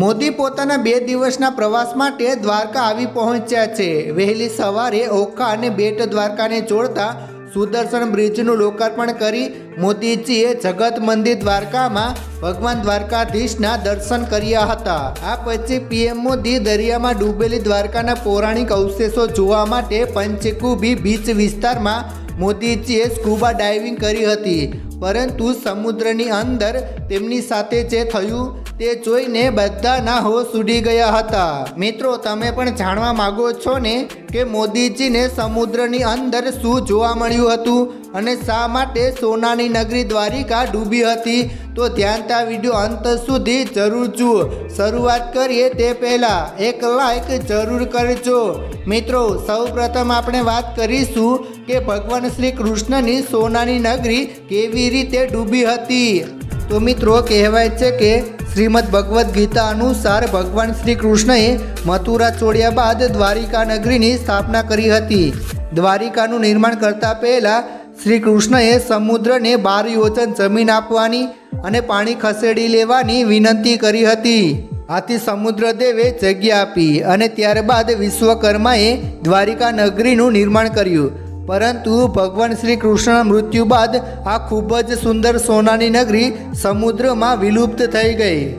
મોદી પોતાના બે દિવસના પ્રવાસ માટે દ્વારકા આવી પહોંચ્યા છે. વહેલી સવારે ઓખા અને બેટ દ્વારકાને જોડતા સુદર્શન બ્રિજનું લોકાર્પણ કરી મોદીજીએ જગત મંદિર દ્વારકામાં ભગવાન દ્વારકાધીશના દર્શન કર્યા હતા. આ પછી પીએમ મોદી દરિયામાં ડૂબેલી દ્વારકાના પૌરાણિક અવશેષો જોવા માટે પંચકુબી બીચ વિસ્તારમાં મોદીજીએ સ્કૂબા ડાઇવિંગ કરી હતી. પરંતુ સમુદ્રની અંદર તેમની સાથે જે થયું તે જોઈને બધાના હોશ ઉડી ગયા હતા. મિત્રો, તમે પણ જાણવા માંગો છો ને કે મોદીજીને સમુદ્રની અંદર શું જોવા મળ્યું હતું અને શા માટે સોનાની નગરી દ્વારિકા ડૂબી હતી? તો ધ્યાનતા વીડિયો અંત સુધી જરૂર જુઓ. શરૂઆત કરીએ તે પહેલાં. એક લાઈક જરૂર કરજો. મિત્રો, સૌપ્રથમ આપણે વાત કરીશું કે ભગવાન શ્રી કૃષ્ણની સોનાની નગરી કેવી રીતે ડૂબી હતી? તો મિત્રો, કહેવાય છે કે શ્રીમદ ભગવદ્ ગીતા અનુસાર ભગવાન શ્રી કૃષ્ણએ મથુરા છોડ્યા બાદ દ્વારિકા નગરીની સ્થાપના કરી હતી. દ્વારિકાનું નિર્માણ કરતા પહેલાં શ્રી કૃષ્ણએ સમુદ્રને બાર યોજન જમીન આપવાની અને પાણી ખસેડી લેવાની વિનંતી કરી હતી. આથી સમુદ્રદેવે જગ્યા આપી અને ત્યારબાદ વિશ્વકર્માએ દ્વારિકા નગરીનું નિર્માણ કર્યું. પરંતુ ભગવાન શ્રી કૃષ્ણના મૃત્યુ બાદ આ ખૂબ જ સુંદર સોનાની નગરી સમુદ્રમાં વિલુપ્ત થઈ ગઈ.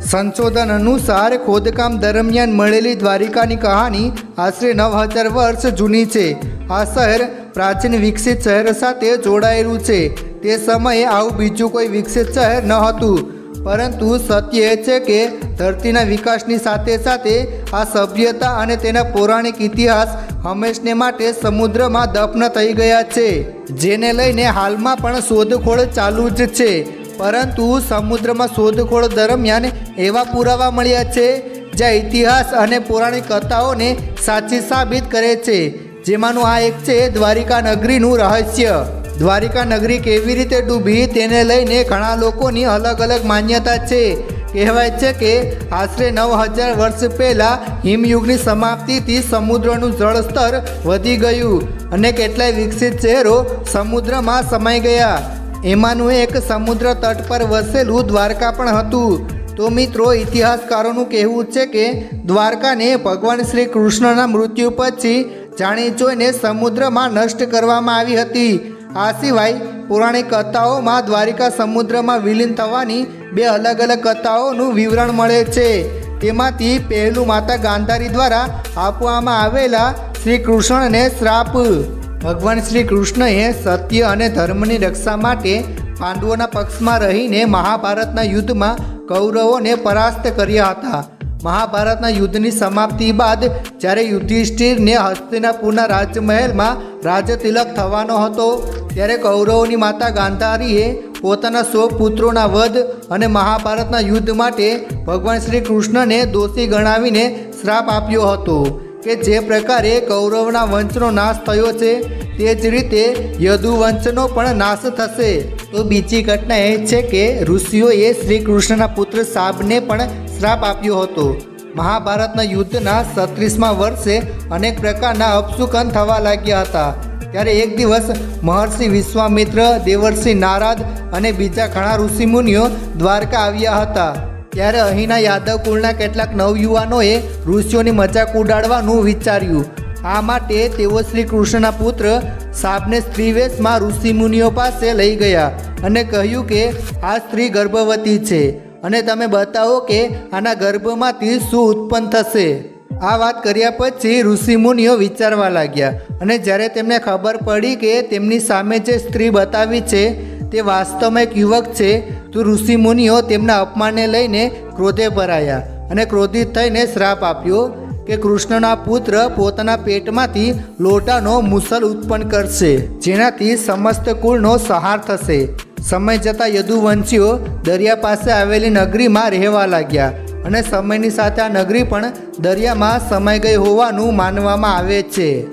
સંશોધન અનુસાર ખોદકામ દરમિયાન મળેલી દ્વારિકાની કહાની આશરે નવ હજાર વર્ષ જૂની છે. આ શહેર પ્રાચીન વિકસિત શહેર સાથે જોડાયેલું છે. તે સમયે આવું બીજું કોઈ વિકસિત શહેર ન હતું. પરંતુ સત્ય એ છે કે ધરતીના વિકાસની સાથે સાથે આ સભ્યતા અને તેના પૌરાણિક ઇતિહાસ હંમેશને માટે સમુદ્રમાં દફન થઈ ગયા છે. જેને લઈને હાલમાં પણ શોધખોળ ચાલુ જ છે. પરંતુ સમુદ્રમાં શોધખોળ દરમિયાન એવા પુરાવા મળ્યા છે જે ઇતિહાસ અને પૌરાણિક કથાઓને સાચી સાબિત કરે છે. જેમાંનું આ એક છે દ્વારિકા નગરીનું રહસ્ય. દ્વારિકા નગરી કેવી રીતે ડૂબી તેને લઈને ઘણા લોકોની અલગ અલગ માન્યતા છે. કહેવાય છે કે આશરે નવ હજાર વર્ષ પહેલાં હિમયુગની સમાપ્તિથી સમુદ્રનું જળસ્તર વધી ગયું અને કેટલાય વિકસિત શહેરો સમુદ્રમાં સમાઈ ગયા. એમાંનું એક સમુદ્ર તટ પર વસેલું દ્વારકા પણ હતું. તો મિત્રો, ઇતિહાસકારોનું કહેવું છે કે દ્વારકાને ભગવાન શ્રી કૃષ્ણના મૃત્યુ પછી જાણી જોઈને સમુદ્રમાં નષ્ટ કરવામાં આવી હતી. આ સિવાય પૌરાણિક કથાઓમાં દ્વારિકા સમુદ્રમાં વિલીન થવાની બે અલગ અલગ કથાઓનું વિવરણ મળે છે. તેમાંથી પહેલું માતા ગાંધારી દ્વારા આપવામાં આવેલા શ્રી કૃષ્ણને શ્રાપ. ભગવાન શ્રી કૃષ્ણએ સત્ય અને ધર્મની રક્ષા માટે પાંડવોના પક્ષમાં રહીને મહાભારતના યુદ્ધમાં કૌરવોને પરાસ્ત કર્યા હતા. મહાભારતના યુદ્ધની સમાપ્તિ બાદ જ્યારે યુધિષ્ઠિરને હસ્તિનાપુરના રાજમહેલમાં રાજતિલક થવાનો હતો ત્યારે કૌરવોની માતા ગાંધારીએ પોતાના સો પુત્રોના વધ અને મહાભારતના યુદ્ધ માટે ભગવાન શ્રી કૃષ્ણને દોષી ગણાવીને શ્રાપ આપ્યો હતો કે જે પ્રકારે કૌરવના વંશનો નાશ થયો છે, તે જ રીતે યદુવંશનો પણ નાશ થશે. તો બીજી ઘટના એ છે કે ઋષિઓએ શ્રી કૃષ્ણના પુત્ર સાબને પણ શ્રાપ આપ્યો હતો. મહાભારતના યુદ્ધના છત્રીસમાં વર્ષે અનેક પ્રકારના અપશુકન થવા લાગ્યા હતા. ત્યારે એક દિવસ મહર્ષિ વિશ્વામિત્ર, દેવર્ષિ નારદ અને બીજા ઘણા ઋષિમુનિઓ દ્વારકા આવ્યા હતા. ત્યારે અહીંના યાદવ કુળના કેટલાક નવયુવાનોએ ઋષિઓની મજાક ઉડાડવાનું વિચાર્યું. આ માટે તેઓ શ્રી કૃષ્ણના પુત્ર સાપને સ્ત્રીવેશમાં ઋષિમુનિઓ પાસે લઈ ગયા અને કહ્યું કે આ સ્ત્રી ગર્ભવતી છે અને તમે બતાવો કે આના ગર્ભમાંથી શું ઉત્પન્ન થશે. આ વાત કર્યા પછી ઋષિમુનિઓ વિચારવા લાગ્યા અને જ્યારે તેમને ખબર પડી કે તેમની સામે જે સ્ત્રી બતાવી છે તે વાસ્તવમાં એક યુવક છે, તો ઋષિમુનિઓ તેમના અપમાનને લઈને ક્રોધે ભરાયા અને ક્રોધિત થઈને શ્રાપ આપ્યો કે કૃષ્ણના પુત્ર પોતાના પેટમાંથી લોટાનો મુસલ ઉત્પન્ન કરશે, જેનાથી સમસ્ત કુળનો સહાર થશે. સમય જતાં યદુવંશીઓ દરિયા પાસે આવેલી નગરીમાં રહેવા લાગ્યા અને સમયની સાથે આ નગરી પણ દરિયામાં સમાઈ ગઈ હોવાનું માનવામાં આવે છે.